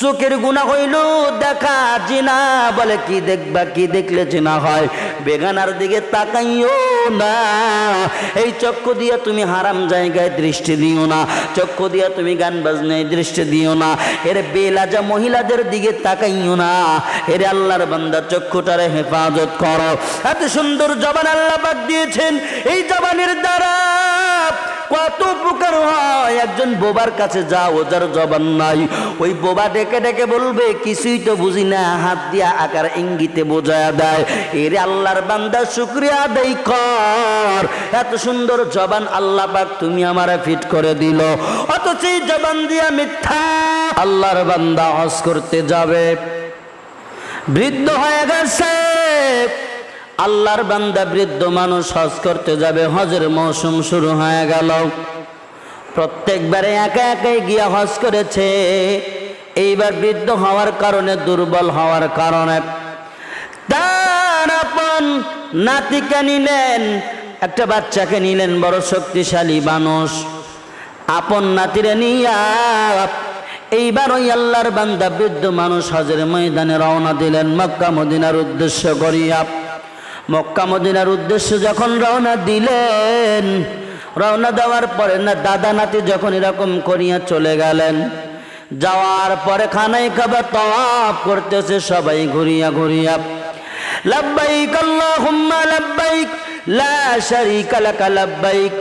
চোখের গুণা হইল, দেখা জিনা, বলে কি দেখবা, কি দেখলে জিনা হয়? বেগানার দিকে তাকাইও না। এই চক্ষু দিয়ে তুমি হারাম জায়গায় দৃষ্টি দিও না। চক্ষু দিয়ে তুমি গান বাজনায় দৃষ্টি দিও না। এর বেলাজা মহিলাদের দিকে তাকাইও না। এর আল্লাহর বান্দা, চক্ষুটারে হেফাজত করো। এত সুন্দর জবান আল্লাহ পাক দিয়েছেন। এই জবানের দ্বারা কত উপকার হয়? একজন বোবার কাছে যাও যার জবান নাই। ওই বোবা ডেকে ডেকে বলবে, কিছুই তো বুঝি না, হাত দিয়া আকার ইঙ্গিতে বোঝায়া দেয়। এর আল্লাহর বান্দা, শুক্রিয়া আদায় কর। এত সুন্দর জবান আল্লাহ পাক তুমি আমারে ফিট করে দিল। অথচ এই জবান দিয়া মিথ্যা। আল্লাহর বান্দা হজ করতে যাবে। বৃদ্ধ হয়ে গেছে। আল্লাহর বান্দা বৃদ্ধ মানুষ হজ করতে যাবে, হজের মৌসুম শুরু হয়ে গেল। প্রত্যেকবারে একা একাই গিয়া হজ করেছে। এইবার বৃদ্ধ হওয়ার কারণে, দুর্বল হওয়ার কারণে। তার আপন নাতিকে নিলেন, একটা বাচ্চাকে নিলেন, বড় শক্তিশালী মানুষ। আপন নাতিরে নিয়া এইবার ওই আল্লাহর বান্দা বৃদ্ধ মানুষ হজের ময়দানে রওনা দিলেন, মক্কা, মদিনার উদ্দেশ্য করিয়া। মক্কা মদিনার উদ্দেশ্য যখন রওনা দিলেন, রওনা দেওয়ার পরে না, দাদা নাতি যখন এরকম করিয়া চলে গেলেন, যাওয়ার পরে খানাই খাবার তওয়াফ করতেছে, সবাই ঘুরিয়া ঘুরিয়া, লাব্বাইক আল্লাহুম্মা লাব্বাইক, লা শারীকা লাকা লাব্বাইক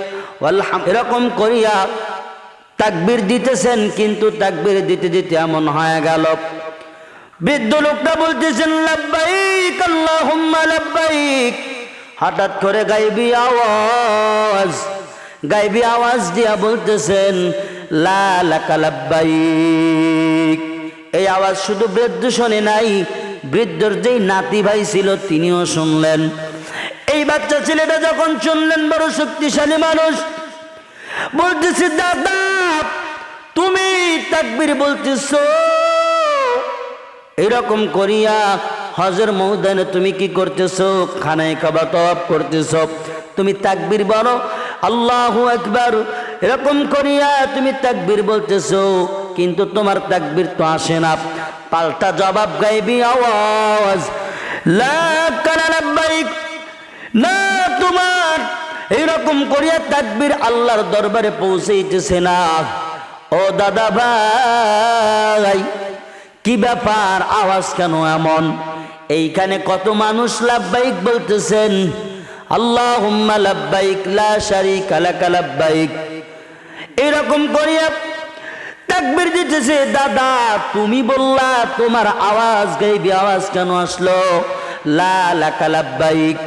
এরকম করিয়া তাকবীর দিতেছেন, কিন্তু তাকবীর দিতে দিতে এমন হয়ে গেল। বৃদ্ধ লোকটা বলতেছেন হঠাৎ করে গাইবি আওয়াজ গাইবি আওয়াজ দিয়া বলতেছেন, লা এই আওয়াজ শুধু বৃদ্ধ শোনে নাই, বৃদ্ধর যেই নাতি ভাই ছিল তিনিও শুনলেন। এই বাচ্চা ছেলেটা যখন শুনলেন, বড় শক্তিশালী মানুষ, বলতেছে, দাদা, তুমি তাকবীর বলতেছো? এরকম করিয়া হজর মৌদানে তুমি কি করতেছো? খানায় খাবা তপ করতেছো। তুমি তাকবির বলো, আল্লাহ একবার এরকম করিয়া তুমি তাকবির বলতেছো, কিন্তু তোমার তাকবির তো আসে না। পাল্টা জবাব গাইবি, আওয়াজ। না তোমার। এইরকম করিয়া তাকবীর আল্লাহর দরবারে পৌঁছেইতেছে না। ও দাদা ভাই। কি ব্যাপার? আওয়াজ কেন এমন? এইখানে কত মানুষ লাভবাইক বলতেছেন আল্লাহ লাভবাইক লা শারিকা লাকা লাভবাইক এরকম করিয়া তাকবীর দিতেছে দাদা তুমি বললা তোমার আওয়াজ গাইবি আওয়াজ কেন আসলো? লা লাকা লাভবাইক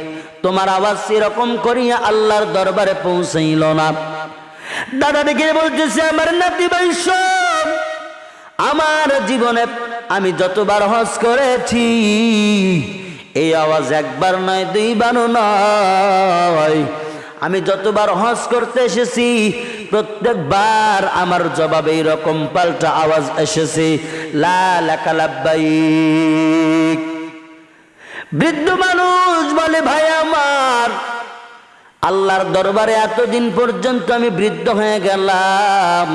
তোমার আওয়াজ এরকম করিয়া আল্লাহর দরবারে পৌঁছাইল না। দাদা ডেকে বলতেছে আমার নাতি ভাই শোন, আমার জীবনে আমি যতবার হজ করেছি, এই আওয়াজ একবার নয়, দুইবারও নয়। আমি যতবার হজ করতে এসেছি, প্রত্যেকবার আমার জবাবে এরকম পাল্টা আওয়াজ এসেছে, লা লাকা বৃদ্ধ মানুষ বলে, ভাই আমার, আল্লাহর দরবারে এতদিন পর্যন্ত আমি বৃদ্ধ হয়ে গেলাম।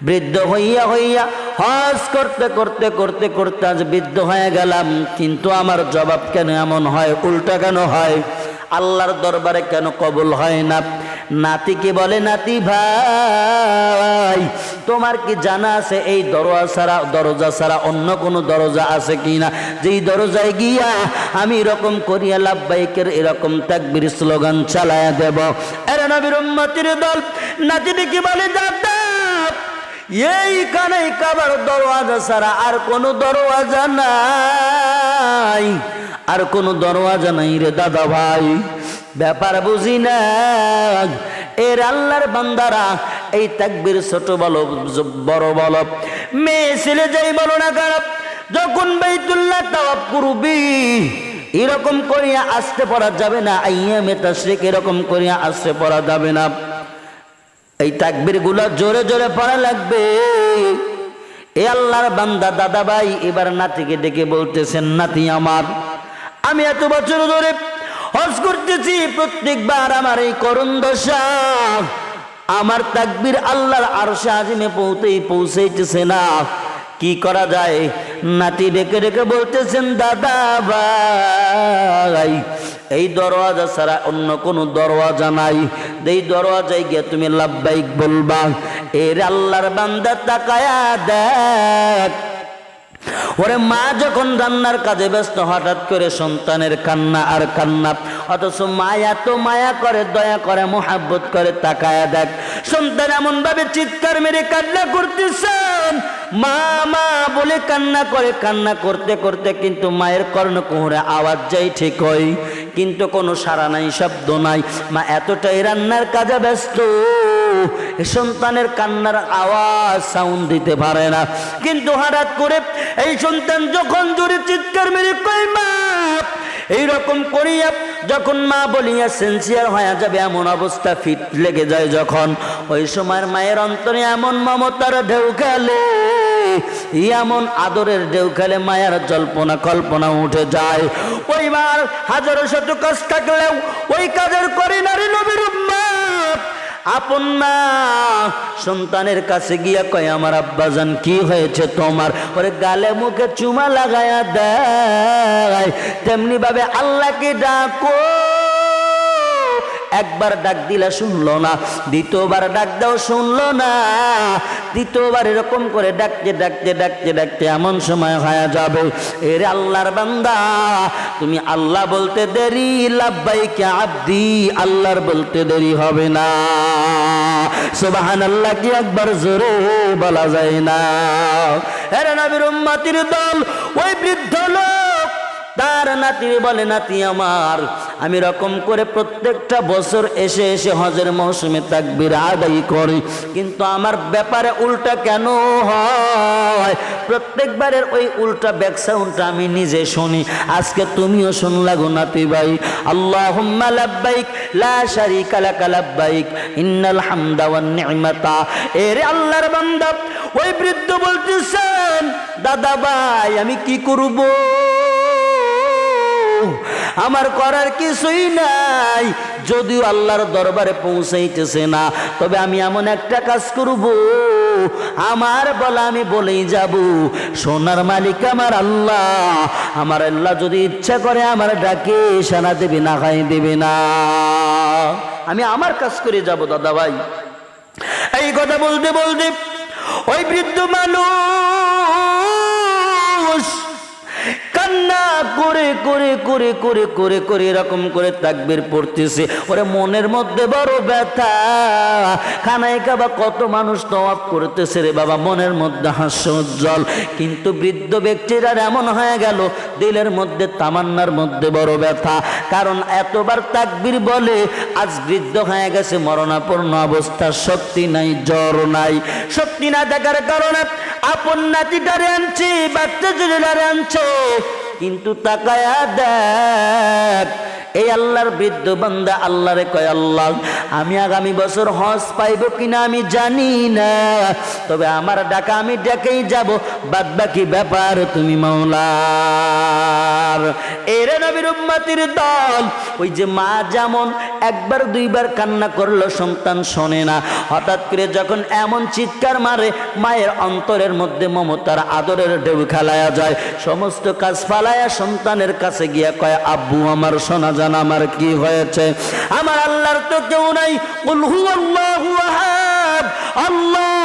বৃদ্ধ হইয়া হইয়া হজ করতে করতে করতে করতে আজ বৃদ্ধ হয়ে গেলাম। কিন্তু আমার জবাব কেন এমন হয়? উল্টা কেন হয়? আল্লাহর দরবারে কেন কবুল হয় না? নাতিকে বলে, নাতি ভাই, তোমার কি জানা আছে এই দরজা ছাড়া দরজা ছাড়া অন্য কোনো দরজা আছে কি না যেই দরজায় গিয়া আমি এরকম করিয়া লাভবাইকের এরকম তাকবির স্লোগান চালায়া দেব। এরা নবীর দল নাতিটি কি বলে, দাদা এই কানে কাবার দরওয়াজা ছাড়া আর কোনো দরওয়াজা নাই। আর কোনো দরওয়াজা নাই রে দাদা ভাই। ব্যাপার বুঝি না। এর আল্লাহর বান্দারা এই তাকবির ছোট বলো, বড় বলো। মেয়ে ছেলে যাই বলো না খারাপ যখন বাইতুল্লাহ তাওয়াব করবি, এরকম করিয়া আসতে পড়া যাবে না। আইয়া মেতাশ্রিক এরকম করিয়া আসতে পড়া যাবে না। এই তাকবির জোরে জোরে পড়া লাগবে। এ আল্লাহর বান্দা দাদা ভাই, এবার নাতিকে ডেকে বলতেছেন, নাতি আমার, আমি এত বছর ধরে হজ করতেছি, প্রত্যেকবার আমার এই করুণ দশা। আমার তাকবির আল্লাহর আরশে আজিমে পৌঁছেই পৌঁছাইতেছে না। কি করা যায়? নাতি ডেকে ডেকে বলতেছেন, দাদা ভাই এই দরওয়াজা ছাড়া অন্য কোনো দরওয়াজা নাই। এই দরওয়াজায় গিয়ে তুমি লাভবাইক বলবা, এর আল্লাহর বান্দা তাকায়া দেখ। ওরে মা যখন রান্নার কাজে ব্যস্ত, হঠাৎ করে সন্তানের কান্না আর কান্না, অথচ মায়া তো মায়া করে, দয়া করে, মোহাব্বত করে তাকায়া দেখ। সন্তান এমন ভাবে চিৎকার মেরে কান্না করতেছেন মা মা, বলে কান্না করে, কান্না করতে করতে কিন্তু মায়ের কর্ণকুহরে আওয়াজ যাই ঠিক হয়। কিন্তু কোনো সারা নাই, শব্দ নাই। মা, এতটাই রান্নার কাজে ব্যস্ত। সন্তানের কান্নার আওয়াজ সাউন্ড দিতে পারে না। কিন্তু হঠাৎ করে এই সন্তান যখন জোরে চিৎকার মেরে কই মা এইরকম করিয়া যখন মা বলিয়া সেন্সিয়ার হয়ে যাবে, এমন অবস্থা ফিট লেগে যায় যখন। ওই সময়ের মায়ের অন্তরে এমন মমতার ঢেউ খেলে, এমন আদরের ঢেউ খেলে মায়ের জল্পনা, কল্পনা উঠে যায়। ওইবার হাজারো শত কাজ থাকলেও ওই কাজের করি নারী নবীর আপন মা সন্তানের কাছে গিয়া কয়, আমার আব্বাজান, কি হয়েছে তোমার? ওরে গালে মুখে চুমা লাগায়া দেয়। তেমনি ভাবে আল্লাহকে ডাকো। একবার ডাক দিলা শুনলো না, দ্বিতীয়বার ডাক দাও শুনলো না। দ্বিতীয়বার এরকম করে ডাকতে ডাকতে ডাকতে ডাকতে এমন সময় হয়ে যাবে। এর আল্লাহর বান্দা, তুমি আল্লাহ বলতে দেরি লাভবাইকে আব্দি, আল্লাহর বলতে দেরি হবে না। সুবাহান আল্লাহ কি একবার জোরে বলা যায় না। এর নবীর উম্মাতির দল, ওই বৃদ্ধ লোক তার নাতি বলে, নাতি আমার, আমি রকম করে প্রত্যেকটা বছর এসে এসে হজের মৌসুমে তাকবির আদায় করি। কিন্তু আমার ব্যাপারে উল্টা কেন হয়? প্রত্যেকবারের ওই উল্টা ব্যাক সাউন্ডটা আমি নিজে শুনি। আজকে তুমিও শুনলা নাতি ভাই। আল্লাহুম্মা লাব্বাইক, লা শারীকা লাকা লাব্বাইক, ইন্নাল হামদা ওয়ান নি'মাতা। এরে আল্লাহর বান্দা, ওই বৃদ্ধ বলতেছেন, দাদা ভাই, আমি কি করব? আমার করার কিছুই নাই। যদিও আল্লাহর দরবারে পৌঁছাইতেছে না, তবে আমি এমন একটা কাজ করব। আমার বলা আমি বলেই যাব, সোনার মালিক আমার আল্লাহ। আমার আল্লাহ যদি ইচ্ছা করে আমার ডাকে, সানা দেবে না খাই দেবে না। আমি আমার কাজ করে যাব, দাদা ভাই। এই কথা বলতে বলতে ওই বৃদ্ধ মানুষ কান্না করে করে করে করে করে করে এরকম করে তাকবির পড়তেছে। ওরে মনের মধ্যে বড় ব্যথা। খানায় কাবা কত মানুষ তওয়াব করতেছে রে বাবা, মনের মধ্যে হাস্য উজ্জ্বল। কিন্তু বৃদ্ধ ব্যক্তির আর এমন হয়ে গেল, দিলের মধ্যে তামান্নার মধ্যে বড় ব্যথা। কারণ এতবার তাকবির বলে, আজ বৃদ্ধ হয়ে গেছে, মরণাপন্ন অবস্থা শক্তি নাই, জ্বর নাই। শক্তি না থাকার কারণে, আপন নাতিটারে আনছে, বাচ্চা জুড়ে আনছে। কিন্তু তাকায়া দেখ এই আল্লাহর বৃদ্ধ বান্দা আল্লাহরে কয়, আল্লাহ, আমি আগামী বছর হজ পাইব কিনা আমি জানি না। তবে আমার ডাকা আমি ডেকেই যাব। বাদ বাকি ব্যাপার তুমি মাওলার। এরে নবীর উম্মাতির দল, ওই যে মা যেমন একবার দুইবার কান্না করল, সন্তান শোনে না। হঠাৎ করে যখন এমন চিৎকার মারে, মায়ের অন্তরের মধ্যে মমতার আদরের ঢেউ খেলায়া যায়। সমস্ত কাজ ফালায়া সন্তানের কাছে গিয়া কয়, আব্বু, আমার শোনা জান আমার কি হয়েছে? আমার আল্লাহর তো কেউ নাই। আল্লাহ আল্লাহ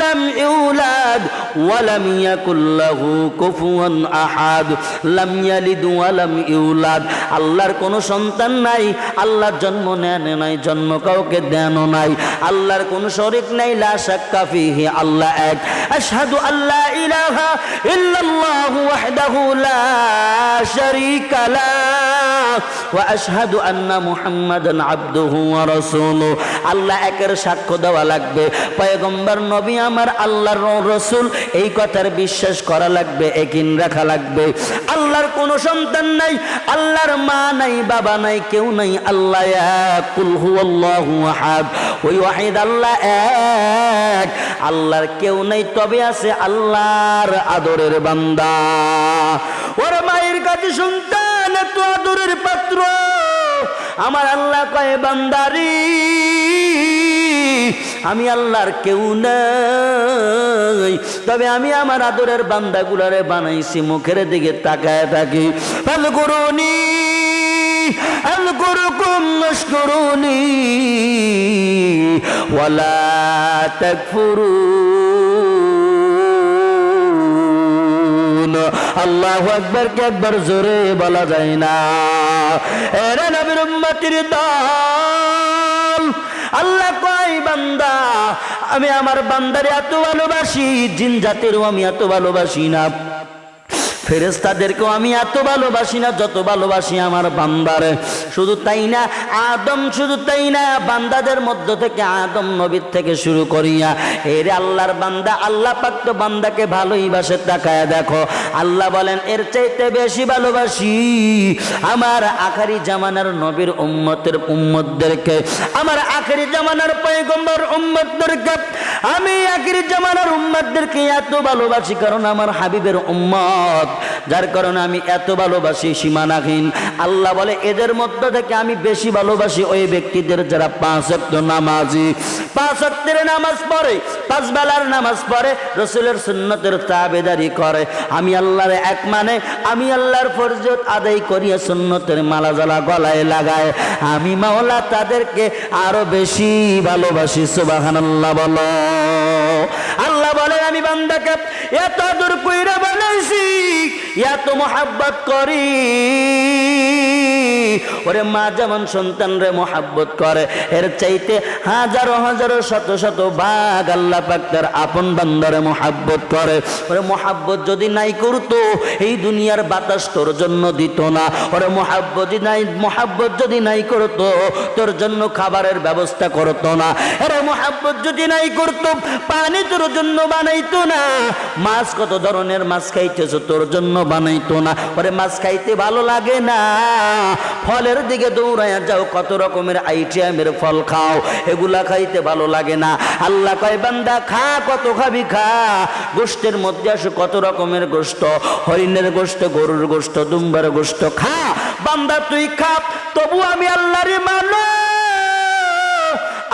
লাম ইউলাদ ওয়া লাম ইয়াকুল লাহু কুফুয়ান আহাদ লাম ইয়ালিদ ওয়া লাম ইউলাদ আল্লাহর কোনো সন্তান নাই, আল্লাহর জন্ম নেন নাই, জন্ম কাউকে দেন নাই। আল্লাহর কোনো শরীক নাই, লা শাক্কা ফিহি, আল্লাহ এক। আশহাদু আল্লা ইলাহা ইল্লাল্লাহু ওয়াহদাহু লা শারীকা লা আন্না মুহাম্মাদান আবদুহু ওয়া রাসূলুহু। আল্লাহ একের সাক্ষ্য দেওয়া লাগবে। পয়গম্বর নবী আমার আল্লাহর রসুল। এই কথার বিশ্বাস করা লাগবে, একিন রাখা লাগবে। আল্লাহর কোনো সন্তান নাই, আল্লাহর মা নাই, বাবা নাই, কেউ নাই। আল্লাহ আহাদ। ওই ওয়াহিদ আল্লাহ এক। আল্লাহর কেউ নাই, তবে আছে আল্লাহর আদরের বান্দা। ওর মায়ের কাছে সন্তান, এত আদরের পাত্র। আমার আল্লাহ কয়, বান্দারি। আমি আল্লাহর কেউ নাই তবে আমি আমার আদরের বান্দাগুলারে বানাইছি মুখের দিকে তাকায় থাকি ভালো করুনি أذكركم واشكروني ولا تكفرون আল্লাহ একবারকে একবার জোরে বলা যায় না এরা নবীর উম্মতির দল আল্লাহ কয় বান্দা আমি আমার বান্দারে এত ভালোবাসি জিন জাতেরও আমি এত ভালোবাসি না। ফেরেস্তাদেরকেও আমি এত ভালোবাসি না, যত ভালোবাসি আমার বান্দারে। শুধু তাই না, আদম শুধু তাই না, বান্দাদের মধ্য থেকে আদম নবীর থেকে শুরু করিয়া, এর আল্লাহর বান্দা, আল্লাহ পাক তো বান্দাকে ভালোই বাসে তাকায় দেখো। আল্লাহ বলেন, এর চাইতে বেশি ভালোবাসি আমার আখারি জামানার নবীর উম্মতের উম্মতদেরকে, আমার আখারি জামানার পয়গম্বর উম্মতদেরকে। আমি আখিরি জামানার উম্মতদেরকে এত ভালোবাসি কারণ আমার হাবিবের উম্মত। যার কারণে আমি এত ভালোবাসি সীমানাহীন। আল্লাহ বলে, এদের মধ্য থেকে আমি বেশি ভালোবাসি ওই ব্যক্তিদের যারা পাঁচ অক্ত নামাজি। পাঁচ অক্তের নামাজ পড়ে, পাঁচ বেলার নামাজ পড়ে, রসুলের সুন্নতের তাবেদারি করে। আমি আল্লাহর এক মানে আমি আল্লাহর ফরজত আদায় করিয়া সুন্নতের মালা জ্বালা গলায় লাগায়। আমি মাওলা তাদেরকে আরও বেশি ভালোবাসি সুবাহান আল্লাহ বলো। বলে আমি বান্দাকে এত দূর কইরা বানাইছি এত মোহাব্বত করি। ওরে মা যেমন সন্তান রে মোহাব্বত করে, এর চাইতে হাজারো হাজারো শত শত বাঘ আল্লাহ পাক তার আপন বান্দারে মোহাব্বত করে। ওরে মোহাব্বত যদি নাই করতো, এই দুনিয়ার বাতাস তোর জন্য দিত না। ওরে মোহাব্বত নাই, মোহাব্বত যদি নাই করতো, তোর জন্য খাবারের ব্যবস্থা করতো না। এরে মোহাব্বত যদি নাই করতো, পানি তোর জন্য বানাইতো না। মাছ কত ধরনের মাছ খাইতেছো, তোর জন্য বানাইতো না। পরে মাছ খাইতে ভালো লাগে না। ফলের দিকে দৌড়াইয়া যাও, কত রকমের আইটেমের ফল খাও, এগুলা খাইতে ভালো লাগে না। আল্লাহ কয়, বান্দা, খা, কত খাবি, খা। গোষ্ঠের মধ্যে আসো কত রকমের গোষ্ঠ। হরিণের গোষ্ঠ, গরুর গোষ্ঠ দুম্বার গোষ্ঠ, খা। বান্দা, তুই খা, তবু আমি আল্লাহরে মানো।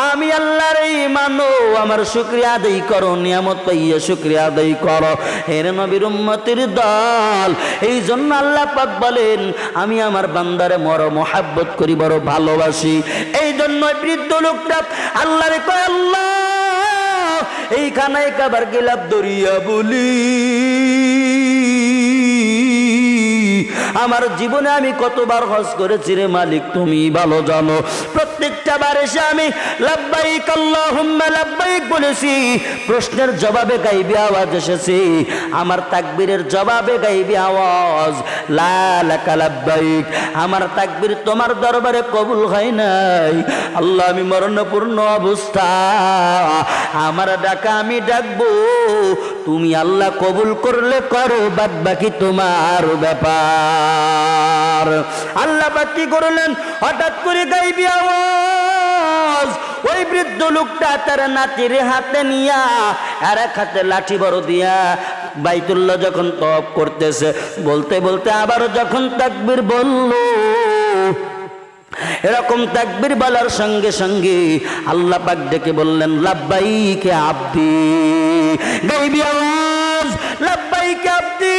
আমি আল্লাহর এই মানো, আমার শুক্রিয়া আদায় করো, নিয়ামত পাইয়া শুক্রিয়া আদায় করো। হের নবীর উম্মতির দল এই জন্য আল্লাহ পাক বলেন, আমি আমার বান্দারে মর, মোহাব্বত করি, বড় ভালোবাসি। এই জন্য বৃদ্ধ লোকটা আল্লাহরে কয়, আল্লাহ এই খানায় কাবার গেলাপ দরিয়া বলি। আমার জীবনে আমি কতবার হজ করেছি রে মালিক, তুমি ভালো জানো। প্রত্যেকটা বার এসে আমি লাব্বাইক আল্লাহুম্মা লাব্বাইক বলেছি, প্রশ্নের জবাবে গাইবি আওয়াজ এসেছে। আমার তাকবীরের জবাবে গাইবি আওয়াজ, লা লাকা আমার তাকবীর তোমার দরবারে কবুল হয় নাই। আল্লাহ, আমি মরণপূর্ণ অবস্থা। আমার ডাকা আমি ডাকবো, তুমি আল্লাহ কবুল করলে করো বাদ বাকি তোমার ব্যাপার। আল্লাহ বাকি করলেন? হঠাৎ করে গাইবি আওয়াজ। ওই বৃদ্ধ লোকটা তার নাতির হাতে নিয়া আর এক হাতে লাঠি বড় দিয়া বাইতুল্লাহ যখন তপ করতেছে, বলতে বলতে আবার যখন তাকবির বলল, এরকম তাকবির বলার সঙ্গে সঙ্গে আল্লাহ পাক ডেকে বললেন, লাব্বাইকে আব্দি। গাইবি আওয়াজ, লাব্বাইকে আব্দি।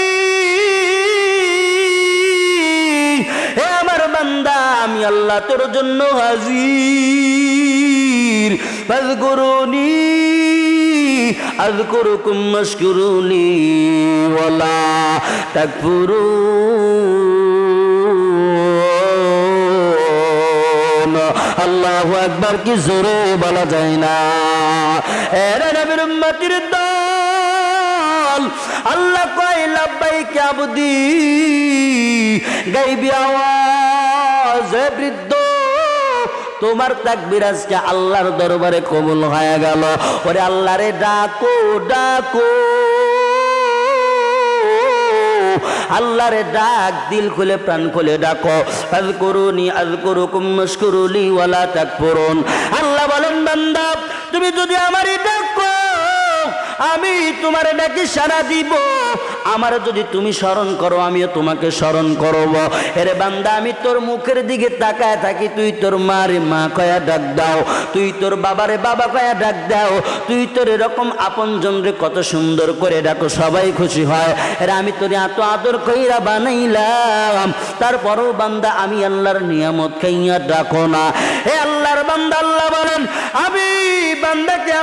বান্দা, আমি আল্লাহ তোর জন্য হাজির। ফাজকুরুনি, আযকুরুকুম মাশকুরুনি ওয়ালা তাকফুরুন। আল্লাহু আকবার, কি জোরে বলা যায় না। এরা নবীর উম্মতির দল, আল্লাহ কয়, লাব্বাইক আবদি, গাইবি আওয়াজ। হে বৃদ্ধ, তোমার তাকবির আজকে আল্লাহর দরবারে কবুল হয়ে গেল। ওরে আল্লাহরে ডাকো ডাকো। আল্লাহরে ডাক, দিল খুলে, প্রাণ খুলে ডাকো। আজ করুনি আজ করুকুম মস্করুলি ওয়ালা তাকফুরুন। আল্লাহ বলেন, বান্দা, তুমি যদি আমারই ডাকো, আমি তোমার ডাকি সারা দিব। আমার যদি তুমি স্মরণ করো, আমিও তোমাকে স্মরণ করব। এরে বান্দা, আমি তোর মুখের দিকে তাকায় থাকি, তুই তোর মারে মা কয়া ডাক দাও, তুই তোর বাবারে বাবা কয়া ডাক দাও, তুই তোর এরকম আপন জনরে কত সুন্দর করে ডাকো, সবাই খুশি হয়। এরা আমি তোর এত আদর কইরা বানাইলাম, তারপরও বান্দা, আমি আল্লাহর নিয়ামত খাইয়া ডাকো না। হে আল্লাহর বান্দা, আল্লাহ বলেন, আমি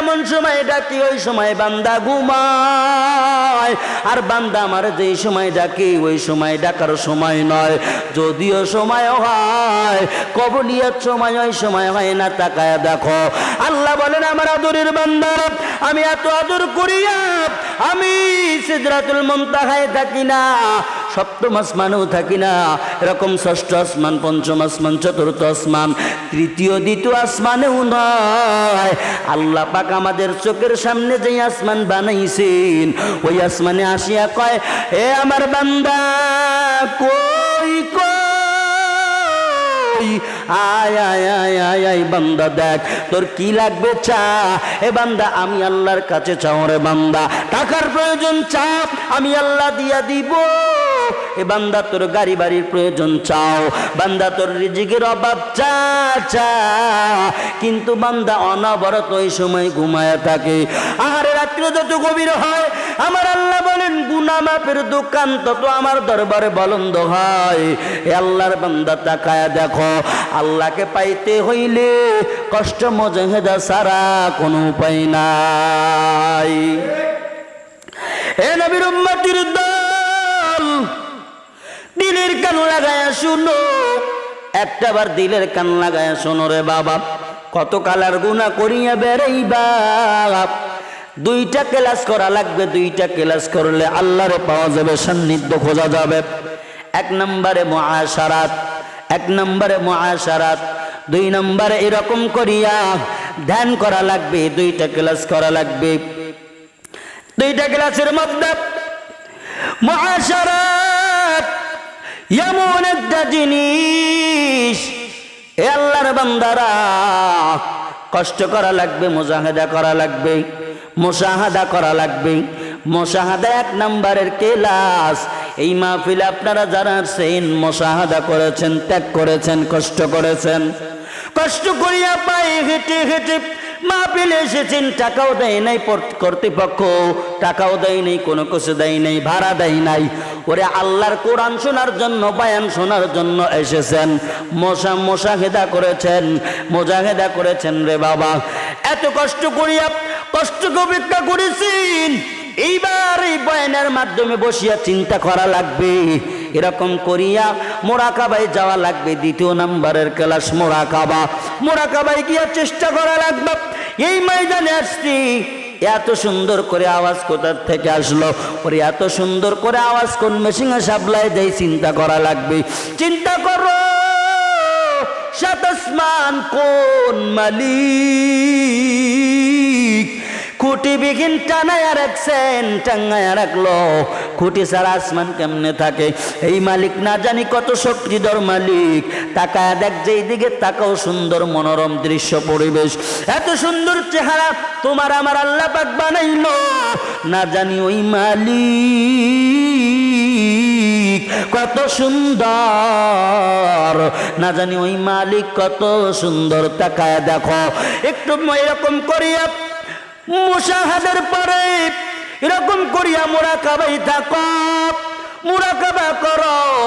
এমন সময় ডাকি, ওই সময় বান্দা ঘুমায়। আর বান্দা আমার যেই সময় ডাকি, ওই সময় ডাকার সময় নয়। যদিও সময় হয় কবলিয়ার সময়, ওই সময় হয় না, তাকায় দেখো। আল্লাহ বলেন, আমার আদরের বান্দা, আমি এত আদর করিয়া, আমি সিদরাতুল মুনতাহায় থাকি না। সপ্তম আসমানেও থাকি না। এরকম ষষ্ঠ আসমান, পঞ্চম আসমান, চতুর্থ আসমান, তৃতীয়, দ্বিতীয় আসমানেও নয়। আল্লাহ পাক আমাদের চোখের সামনে যে আসমান বানাইছেন, ওই আসমানে আসিয়া কয়, এ আমার বান্দা, কই কই? আয় আয় আয় আয় আয়, বান্দা, দেখ, তোর কি লাগবে চা? এ বান্দা, আমি আল্লাহর কাছে চাও রে বান্দা, টাকার প্রয়োজন চা, আমি আল্লাহ দিয়া দিব। এ বান্দা তোর গাড়ি বাড়ির প্রয়োজন চাও, বান্দা তোর রিজিকের অভাব চা চা। কিন্তু বান্দা অনবরত ওই সময় ঘুমায় থাকে। আহারে রাত্রে যত গভীর হয়, আমার আল্লাহ বলেন, গুনা মাপের দোকান তত আমার দরবারে বলন্দ হয়। এ আল্লাহর বান্দা তাকায় দেখো, আল্লাহকে পাইতে হইলে কষ্ট মজহেদা সারা কোনো উপায় নাই। এ নবীর উম্মতির দল দিলের কান লাগায় শুনো। একটা বার দিলের কান লাগায় শোনো রে বাবা। কত কালার গুণা করিয়া বেড়াইবা? দুইটা ক্লাস করা লাগবে, দুইটা ক্লাস করলে আল্লাহরে পাওয়া যাবে, সান্নিধ্য খোঁজা যাবে। এক নম্বরে মহাসারাত এক নম্বরে মহাসারাত দুই নম্বরে এরকম করিয়া ধ্যান করা লাগবে, দুইটা ক্লাস করা লাগবে। দুইটা ক্লাসের মধ্যে মহাসারাত এমন একটা জিনিস। আল্লাহর বান্দারা, কষ্ট করা লাগবে, মোজাহেদা করা লাগবে, মোশাহাদা করা লাগবে। মোশাহাদা এক নম্বরের কেলাস। এই মাহফিলে আপনারা যারা আছেন, মোশাহাদা করেছেন, ত্যাগ করেছেন, কষ্ট করেছেন। কষ্ট করিয়া পায়ে হেঁটে হেঁটে মাহফিলে এসেছেন, টাকাও দেয় নাই কর্তৃপক্ষ, টাকাও দেয় নাই, কোনো কিছু দেয় নাই, ভাড়া দেয় নাই। ওরে আল্লাহর কোরআন শোনার জন্য, বায়ান শোনার জন্য এসেছেন। মশা মশাহেদা করেছেন, মোজাহেদা করেছেন রে বাবা। এত কষ্ট করিয়া, কষ্ট অপেক্ষা করেছেন। এইবার এই বয়ানের মাধ্যমে বসিয়া চিন্তা করা লাগবে। এরকম করিয়া মোরাকাবায় যাওয়া লাগবে। দ্বিতীয় নাম্বারের ক্লাস মোরাকাবা। মোরাকাবায় গিয়া চেষ্টা করা লাগবে। এই ময়দানে আসছি। এত সুন্দর করে আওয়াজ কোথার থেকে আসলো? ওরে, এত সুন্দর করে আওয়াজ কোন মেশিনে সাপ্লাই দেয় চিন্তা করা লাগবে। চিন্তা করো, সাত আসমান কোন মালিক? খুঁটি বিঘিন টানায় রাখছেন টাঙ্গায় রাখল খুঁটি ছাড়া আসমান কেমনে থাকে? এই মালিক না জানি কত শক্তিধর মালিক। তাকায় দেখ যেই দিকে তাকাও সুন্দর মনোরম দৃশ্য পরিবেশ। এত সুন্দর চেহারা তোমার আমার আল্লাহ পাক বানাইলো। না জানি ওই মালিক কত সুন্দর। না জানি ওই মালিক কত সুন্দর। তাকায় দেখো। একটু এরকম করিয়া মুশাহাদের পরে এরকম করিয়া মোরা কাবাই থাক। মুরাকাবা কর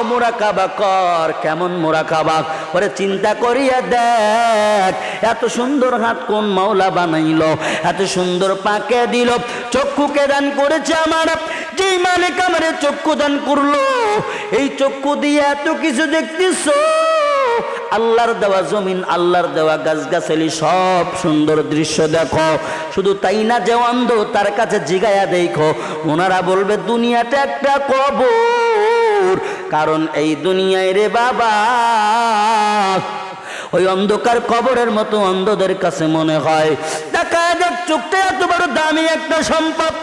মুরাকাবা কর, কেমন মুরাকাবা? পরে চিন্তা করিয়া দেখ, এত সুন্দর হাত কোন মাওলা বানাইলো, এত সুন্দর পাকে দিল, চক্ষুকে দান করেছে আমার। যেই মালিক আমার চক্ষু দান করল, এই চক্ষু দিয়ে এত কিছু দেখতেছ? আল্লাহর দেওয়া জমিন, আল্লাহর দেওয়া গাছগাছালি সব সুন্দর দৃশ্য দেখো। শুধু তাই না যে অন্ধ, তার কাছে জিগায়া দেখো। ওনারা বলবে দুনিয়াটা একটা কবর। কারণ এই দুনিয়ায় রে বাবা, ওই অন্ধকার কবরের মতো অন্ধদের কাছে মনে হয়। দেখা দেখ চোখটা এত বড় দামি একটা সম্পদ।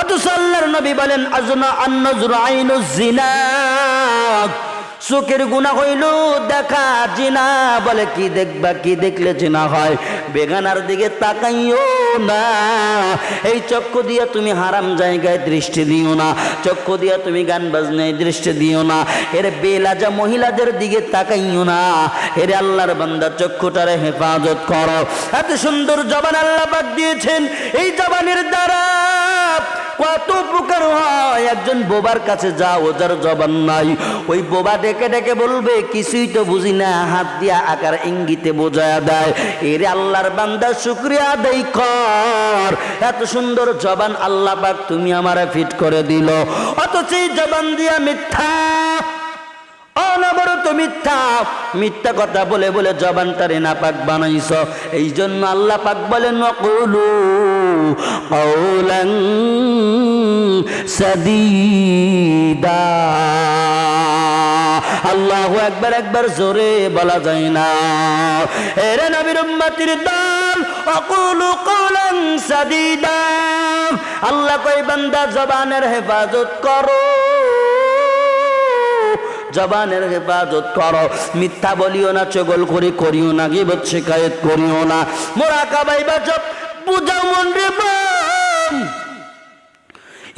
অথচ আল্লাহর নবী বলেন, আজনা আন্নজুর আইনুজ জিনা চোখের গুণা হইল দেখা জিনা। বলে, কি দেখবা, কি দেখলে জিনা হয়? বেগানার দিকে তাকাইও না। এই চক্ষু দিয়ে তুমি হারাম জায়গায় দৃষ্টি দিও না। চক্ষু দিয়ে তুমি গান বাজনায় দৃষ্টি দিও না। এর বেলাজা মহিলাদের দিকে তাকাইও না। এর আল্লাহর বান্দা, চক্ষুটারে হেফাজত করো। এত সুন্দর জবান আল্লাহ বাদ দিয়েছেন। এই জবানের দ্বারা কত উপকার হয়? একজন বোবার কাছে যাও, যার জবান নাই। ওই বোবা ডেকে ডেকে বলবে, কিছুই তো বুঝি না, হাত দিয়া আকার ইঙ্গিতে বোঝায় দেয়। এর আল্লাহর বান্দা, শুক্রিয়া দেই কর। এত সুন্দর জবান আল্লাহ পাক তুমি আমারে ফিট করে দিল। অথচ জবান দিয়া মিথ্যা অনবরত মিথ্যা মিথ্যা কথা বলে বলে জবানটারে না পাক বানাইছ। এই জন্য আল্লাহ পাক বলেন নকলু কৌলং সদিদা। আল্লাহ একবার একবার জোরে বলা যায় না। এরে নবীর উম্মতির দল অকুলু কৌলং সদিদা। আল্লাহ কই বান্দা, জবানের হেফাজত করো। জবানের হেফাজত করো। মিথ্যা বলিও না চগল করে করিও না, গিবত শিকায়ত করিও না। মোরা কাবাই বাচক বুঝাও মন রে।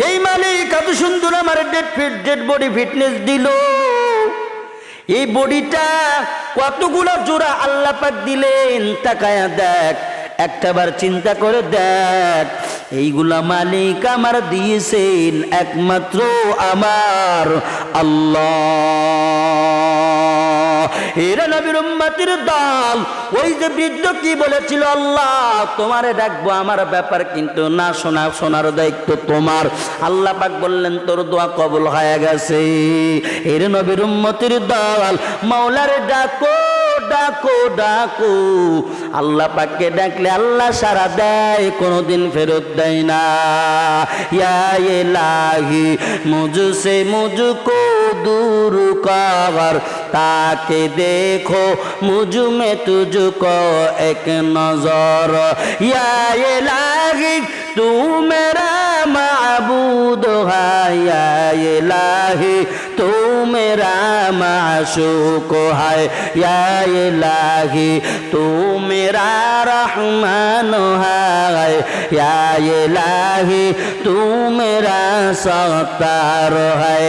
এই মালিক এত সুন্দর আমার dead fit dead body fitness দিল। এই বডিটা কতগুলো জোড়া আল্লাহ পাক দিলেন, তাকায়া দেখ। একটাবার চিন্তা করে দেখ, এইগুলা মালিক আমার দিয়েছেন একমাত্র আমার আল্লাহ। এরা নবীর উম্মতির দল। ওই যে বৃদ্ধ কি বলেছিল, আল্লাহ, তোমারে ডাকবো, আমার ব্যাপার কিন্তু না শোনা, শোনার দায়িত্ব তোমার। আল্লাহ পাক বললেন, তোর দোয়া কবল হয়ে গেছে। এর নবীর উম্মতির দল। মাওলারে ডাকো। ডাকো ডাকো আল্লাহ পাককে ডাকলে আল্লাহ সারা দেয় কোনোদিন ফেরত দেয় না ইয়া ইলাহি মুঝসে মুঝকো दूर कर ताके देखो मुझ में तुझको एक नजर या इलाही तू मेरा माबूद है या इलाही तू मेरा माशूक है या इलाही तू मेरा रहमान है या इलाही तू मेरा सत्तार है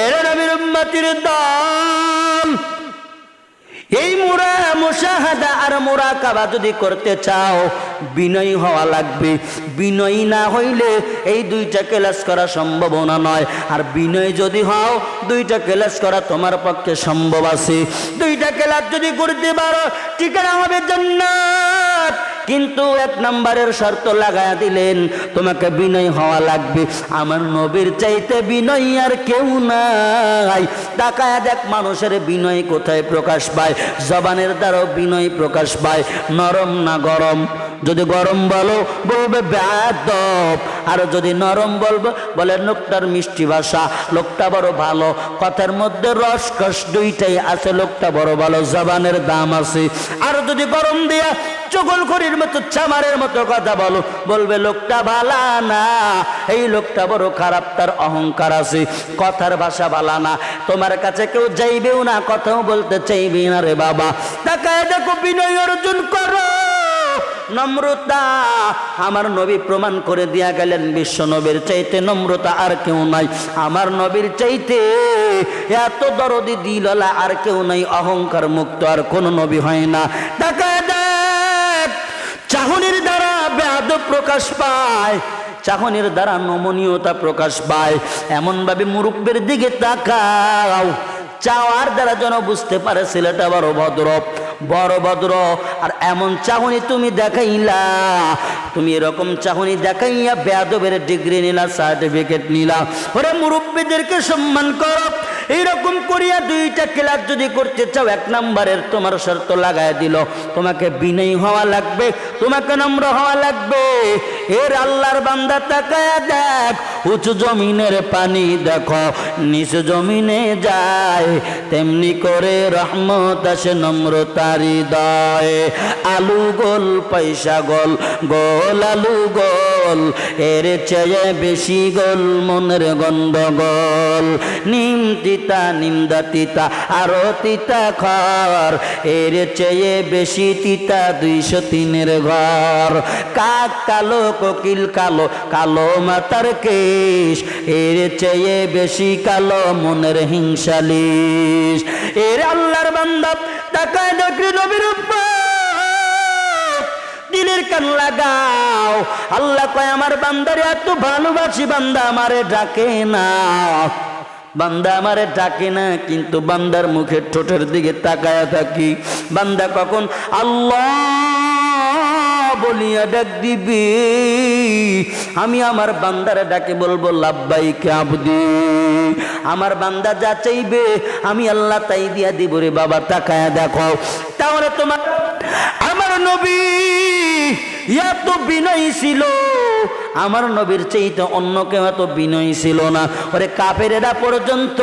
এরা নবীর উম্মতির দল যদি করতে চাও, বিনয়ী হওয়া লাগবে। বিনয়ী না হইলে এই দুইটা ক্লাস করা সম্ভাবনা নয়। আর বিনয় যদি হও, দুইটা ক্লাস করা তোমার পক্ষে সম্ভব আছে। দুইটা ক্লাস যদি করতে পারো, ঠিকানা হবে জান্নাত। কিন্তু এক নম্বরের শর্ত লাগায়া দিলেন, তোমাকে বিনয় হওয়া লাগবে। আমার নবীর চাইতে বিনয় আর কেউ নাই। তাকায় দেখ মানুষের বিনয় কোথায় প্রকাশ পায়, জবানের দ্বারাও বিনয় প্রকাশ পায়, নরম না গরম। যদি গরম বলো, বলবে ব্যাদব। আর যদি নরম বলব, বলে লোকটার মিষ্টি ভাষা, লোকটা বড় ভালো। কথার মধ্যে রস কষ দুইটাই আছে, লোকটা বড় ভালো, জবানের দাম আছে। আর যদি গরম দিয়া চগল করির মতো চামারের মতো কথা বলো, বলবে লোকটা ভালা না। এই লোকটা বড় খারাপ, তার অহংকার আছে। কথার ভাষা ভালা না। তোমার কাছে কেউ যাইবেও না, কথাও বলতে চাইবে না রে বাবা। তাকায় দেখো বিনয় অর্জন করো। নম্রতা। আমার নবী প্রমাণ করে দিয়া গেলেন, বিশ্ব নবীর চাইতে নম্রতা আর কেউ নাই। আমার নবীর চাইতে এত দরদি দিললা আর কেউ নাই, অহংকার মুক্ত আর কোন নবী হয় না। চাহনির দ্বারা ব্যাধ প্রকাশ পায়, চাহনির দ্বারা নমনীয়তা প্রকাশ পায়। এমনভাবে মুরব্বের দিকে তাকাও। চাওয়ার দ্বারা যেন বুঝতে পারে ছেলেটা বড় ভদ্র। বড় ভদ্র। আর এমন চাহনি তুমি দেখাইলা। তুমি এরকম চাহনি দেখাইয়া বেদবের ডিগ্রি নিলা সার্টিফিকেট নিলা। ওরা মুরব্বীদেরকে সম্মান করো। এইরকম করিয়া দুইটা ক্লাস যদি করতে চাও, এক নম্বরের তোমার শর্ত লাগাই দিল। তোমাকে বিনয়ী হওয়া লাগবে, তোমাকে নম্র হওয়া লাগবে। এর আল্লাহর বান্দা তাকায়া দেখ, উঁচু জমিনের পানি দেখো, নিচু জমিনে যায়, তেমনি করে রহমত আসে নম্রতারি দয় আলু গোল, পয়সা গোল গোল আলু গোল, এর চেয়ে বেশি গোল মনের গন্ডগোল। নিম তিতা, নিন্দা তিতা, আরও তিতা খর এর চেয়ে বেশি তিতা দুইশো তিনের ঘর। কাক কালো, কোকিল কালো কালো মাতার কেশ। এর চেয়ে বেশি কালো মনের হিংসালিশ এর আল্লাহর বান্দা, তাকায় দেখি নবীর দিলের কান লাগাও। আল্লাহ কয়, আমার বান্দারে এত ভালোবাসি, বান্দা আমারে ডাকে না। বান্দা আমারে ডাকে না, কিন্তু বান্দার মুখের ঠোঁটের দিকে তাকায়া থাকি। বান্দা কখন, আল্লাহ বলিয়া ডাক দিবি, আমি আমার বান্দারে ডাকে বলব লাভবাই আবদি। আমার বান্দা যা চাইবে, আমি আল্লাহ তাই দিয়া দিব রে বাবা, তাকায়া দেখো। তাহলে তোমার, আমার নবী এত বিনয়ী ছিল। আমার নবীর চেয়েতে অন্য কেউ এত বিনয়ী ছিল না। ওরে কাপেরেরা পর্যন্ত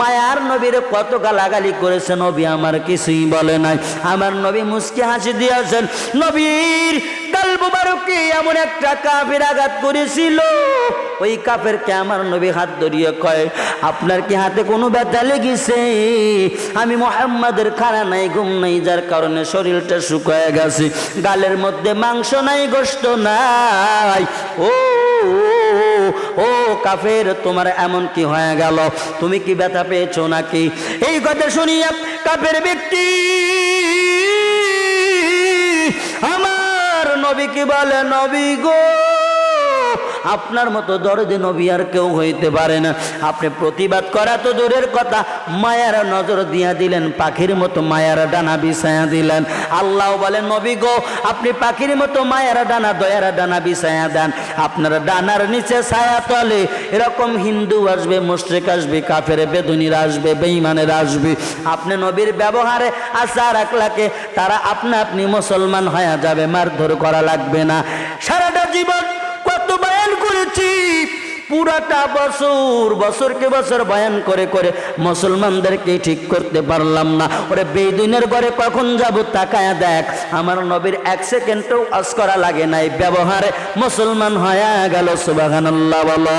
মায়ার নবীর কত গালাগালি করেছে, নবী আমার কিছুই বলে নাই। আমার নবী মুসকি হাসি দিয়েছেন, নবীর গাল মুবারককে এমন একটা কাফের আঘাত করেছিল। ওই কাফেরকে আমার নবী হাত ধরিয়ে কয়, আপনার কি হাতে কোনো ব্যথা লেগেছে? আমি মোহাম্মদের খানা নাই, ঘুম নাই, যার কারণে শরীরটা শুকায় গেছে। গালের মধ্যে মাংস নাই গোস্ত নাই। ও ও, কাফের, তোমার এমন কি হয়ে গেল? তুমি কি ব্যথা পেয়েছ নাকি? এই কথা শুনিয়া কাফের ব্যক্তি আমার নবী কি বলে নবী গো। আপনার মতো দরদে নবী আর কেউ হইতে পারে না। আপনি প্রতিবাদ করা তো দূরের কথা। মায়ার নজর দিয়া দিলেন, পাখির মতো মায়ার ডানা বিছায়া দিলেন। আল্লাহ বলেন, নবী গো, আপনি পাখির মতো মায়ার ডানা, দয়ার ডানা বিছায়া দেন। আপনার ডানার নিচে ছায়া তলে এরকম হিন্দু আসবে, মুশ্রিক আসবে, কাফের বেদুনির আসবে, বেঈমানের আসবে। আপনি নবীর ব্যবহারে আচার রাখলাকে তারা আপনা আপনি মুসলমান হয়ে যাবে, মারধর করা লাগবে না। সারাটা জীবন পুরাটা বছর, বছরকে বছর বয়ান করে করে মুসলমানদেরকে ঠিক করতে পারলাম না। ওরে বেদিনের ঘরে কখন যাব তাকায়া দেখ, আমার নবীর এক সেকেন্ডও আস করা লাগে নাই। ব্যবহারে মুসলমান হয়ে গেল সুবাহান্লাহ বলো।